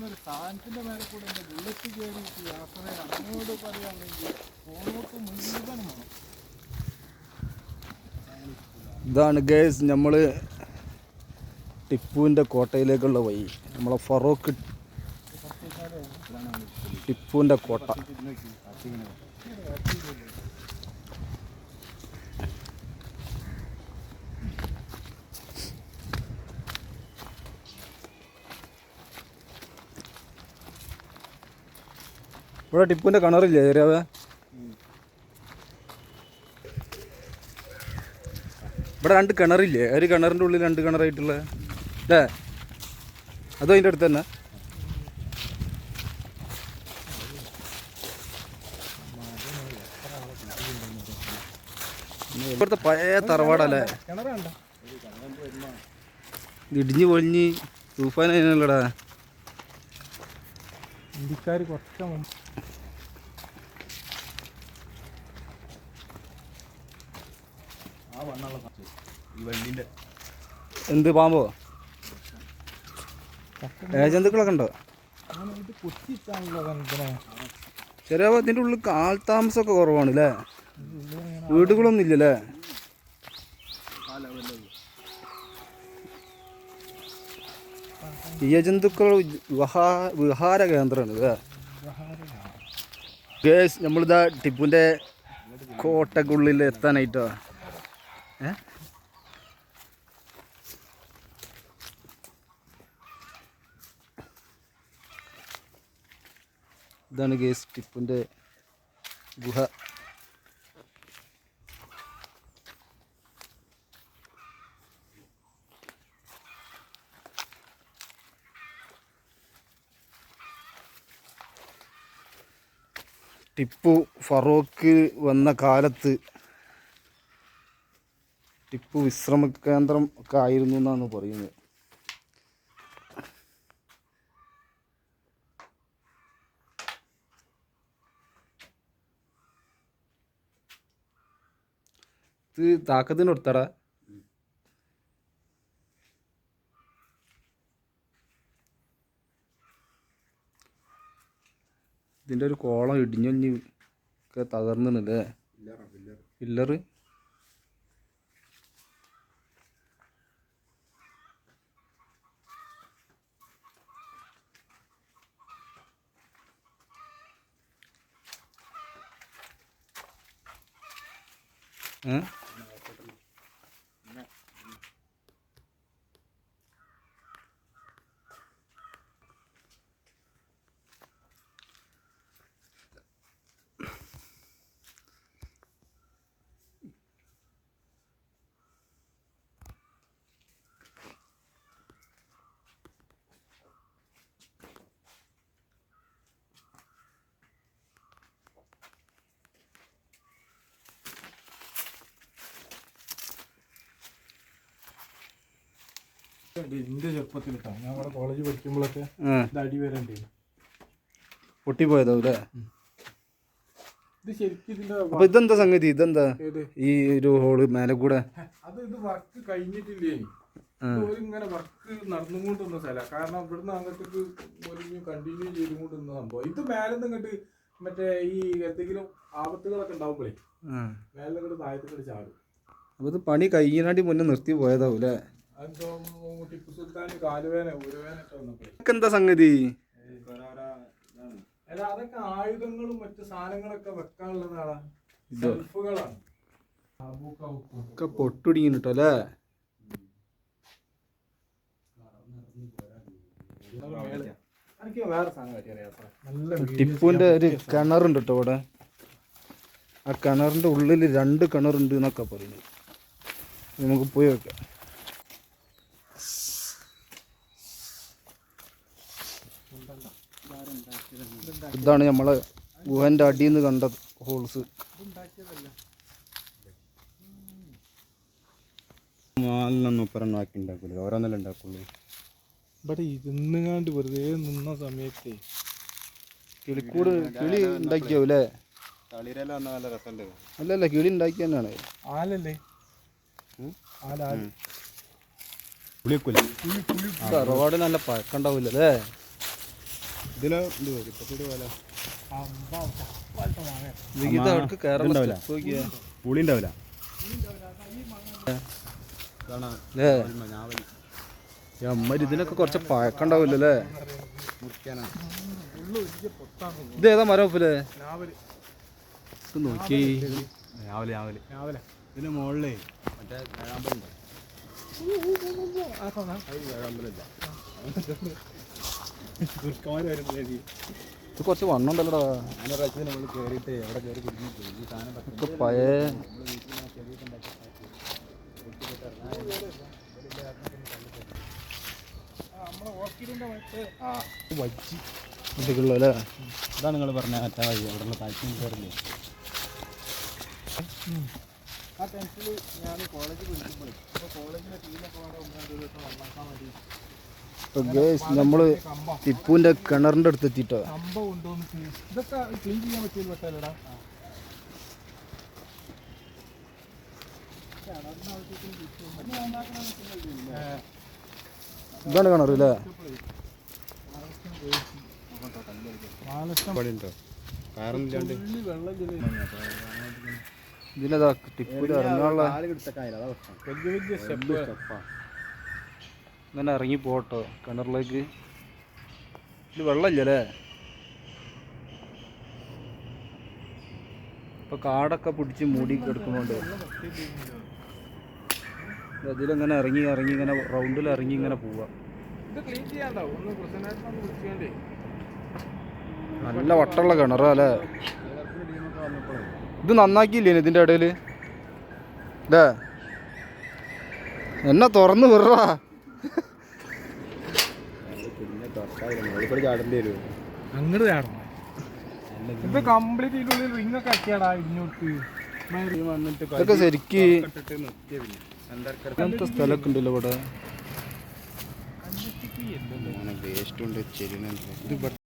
ഒരു സാധനത്തിന്റെ മേലെ കൂടെ എന്റെ ബുള്ളറ്റ് കയറിയിട്ട് യാത്ര അങ്ങോട്ട് പറയുകയാണെങ്കിൽ ഫോണോട്ട് മുഴുവൻ വേണം. ഇതാണ് ഗേസ് നമ്മൾ ടിപ്പുവിന്റെ കോട്ടയിലേക്കുള്ള വഴി. നമ്മളെ ഫറോക്ക് ടിപ്പുവിന്റെ കോട്ട. ഇവിടെ ടിപ്പുവിന്റെ കിണറില്ലേ ചെറിയത് ഇവിടെ രണ്ട് കിണറില്ലേ? ഒരു കിണറിന്റെ ഉള്ളിൽ രണ്ട് കിണറായിട്ടുള്ള. അല്ലേ അതും അതിന്റെ അടുത്ത് തന്നെ. ഇവിടുത്തെ പഴയ തറവാടല്ലേ? കിണറുണ്ടോ. പൊഴിഞ്ഞ് ഇടിഞ്ഞ് പൊളിഞ്ഞ് തൂഫാനല്ലടാ ഇന്ത്യക്കാർ കുറച്ച് മുമ്പ് ഈ എന്ത് പാമ്പോ? ഏജന്തുക്കളൊക്കെ ഉണ്ടോ? ചെറിയ ഇതിന്റെ ഉള്ളിൽ കാൽ താമസമൊക്കെ കുറവാണ് അല്ലേ വീടുകളൊന്നും ഇല്ലല്ലേ? ഇഴജന്തുക്കൾ വിഹാ വിഹാര കേന്ദ്രമാണ് ഗേസ് നമ്മളിതാ ടിപ്പുന്റെ കോട്ടക്കുള്ളിൽ എത്താനായിട്ടോ? ഏ? ഇതാണ് ഗേസ് ടിപ്പുന്റെ ഗുഹ. ടിപ്പു ഫറൂഖ് വന്ന കാലത്ത് ടിപ്പു വിശ്രമ കേന്ദ്രം ഒക്കെ ആയിരുന്നു എന്നാണ് പറയുന്നത്. ഇത് താക്കത്തിന് കൊടുത്തടാ ഇതിന്റെ ഒരു കോളം ഇടിഞ്ഞൊഞ്ഞ് ഒക്കെ തകർന്നില്ലേ പില്ലറ് ചെറുപ്പത്തിൽ കേട്ടോ ഞാൻ അവിടെ കോളേജ് പഠിക്കുമ്പോഴൊക്കെ ഇത് അടി വരണ്ടേ പൊട്ടിപ്പോയതാവും അല്ലേ ഇത് ശരിക്കും ഇതിന്റെ അപ്പൊ ഇതെന്താ സംഗതി? ഇതെന്താ? ഏത്? ഈ ഒരു ഹോൾ മേലെ കൂടെ? അത് ഇത് വർക്ക് കഴിഞ്ഞിട്ടില്ലേ. ഇങ്ങനെ വർക്ക് നടന്നുകൊണ്ടിരുന്ന സ്ഥലം. കാരണം ഇവിടുന്ന് അങ്ങോട്ടേക്ക് ഒരു കണ്ടിന്യൂ ചെയ്തുകൊണ്ടിരുന്ന സംഭവം. ഇത് മേലെ നിന്നിട്ട് മറ്റേ ഈ എന്തെങ്കിലും ആപത്തുകളൊക്കെ ഉണ്ടാവുമ്പോഴേ മേലെ നിന്നിട്ട് താഴത്തേക്ക് ചാടും. അപ്പൊ ഇത് പണി കഴിഞ്ഞാണ്ടി മുന്നേ നിർത്തി പോയതാവും അല്ലേ അതെന്തോ ടിപ്പു കാലുവേന വന്നപ്പോഴേ. എന്താ സംഗതി? അല്ല അതൊക്കെ ആയുധങ്ങളും മറ്റു സാധനങ്ങളൊക്കെ വെക്കാനുള്ളതാണ് പൊട്ടുടിങ്ങിട്ടോ അല്ലേ? ടിപ്പുവിന്റെ ഒരു കിണറുണ്ട് കേട്ടോ ഇവിടെ ആ കിണറിന്റെ ഉള്ളിൽ രണ്ട് കിണറുണ്ട് എന്നൊക്കെ പറയുന്നത് നമുക്ക് പോയി വെക്കാം. ഇതാണ് നമ്മളെ ഗുഹന്റെ അടിയിൽ നിന്ന് കണ്ട ഹോൾസ്. ആക്കി ഓരോന്നല്ലേ ഉണ്ടാക്കുള്ളൂ. ഇവിടെ ഇരുന്നുകാണ്ട് വെറുതെ നിന്ന സമയത്തെ കിളിക്കൂട് കിളി ഉണ്ടാക്കിയാവൂലേ അല്ലല്ല കിളി ഉണ്ടാക്കി തന്നെയാണ്. ആലല്ലേ? തറവാട് നല്ല അല്ലേ ഇതിലോ ഇപ്പത്തോട് പോലെ പുളി ഉണ്ടാവില്ല. അമ്മര് ഇതിനൊക്കെ കുറച്ച് പഴക്കണ്ടാവില്ലേ ഇത് ഏതാ മരം നോക്കി. രാവിലെ രാവിലെ രാവിലെ ഇതിന് മുകളിലേ മറ്റേ വേഴാമ്പലുണ്ട്. ഇത് കുറച്ച് വണ്ണുണ്ടല്ലോടാ. ഒക്കെ പഴയ ഇതാണ് നിങ്ങൾ പറഞ്ഞ മറ്റേ വഴി അവിടെ താഴ്ച കയറില്ലേ? ആ ടെൻത്തിൽ ഞാൻ കോളേജിൽ വിളിക്കുമ്പോൾ ഇപ്പോൾ കോളേജിലെ ടീമൊക്കെ വേണ്ട ഒന്നാം തീയതി ദിവസം നന്നാക്കാൻ വേണ്ടി ഇപ്പൊ ഗേസ് നമ്മൾ കമ്പ ടിപ്പുവിന്റെ കിണറിന്റെ അടുത്ത് പെട്ടല്ലടാ ഇതാണ് കിണറില്ലേ അല്ലേ? ഇതിനതാ ടിപ്പൂര് ഇറങ്ങാനുള്ള വലിയ വലിയ സ്റ്റെപ്പ് ഇങ്ങനെ ഇറങ്ങി പോട്ടോ കിണറിലേക്ക്. ഇത് വെള്ളമില്ലല്ലേ? ഇപ്പൊ കാടൊക്കെ പിടിച്ച് മൂടി കിടക്കുന്നുണ്ട്. അതിലിങ്ങനെ ഇറങ്ങി ഇറങ്ങി ഇങ്ങനെ റൗണ്ടിൽ ഇറങ്ങി ഇങ്ങനെ പോവാ. ഇത് നല്ല വട്ടമുള്ള കിണറാ അല്ലേ? ഇത് നന്നാക്കിയില്ലേ ഇതിന്റെ ഇടയിൽ? അല്ലേ എന്നെ തുറന്ന് വിടറാ. അങ്ങോട്ട് ചാടണം. ഇത് കംപ്ലീറ്റ് ഇതിനുള്ളിൽ റിംഗ് ഒക്കെ ഇങ്ങോട്ട് ഇതൊക്കെ ശരിക്ക് ഇട്ടിട്ട് നിർത്തിയ പിന്നെ എന്താ അങ്ങനത്തെ സ്ഥലമൊക്കെ ഉണ്ടല്ലോ ഇവിടെ. വേസ്റ്റ് ഉണ്ട് ചെരിയുന്നുണ്ട്.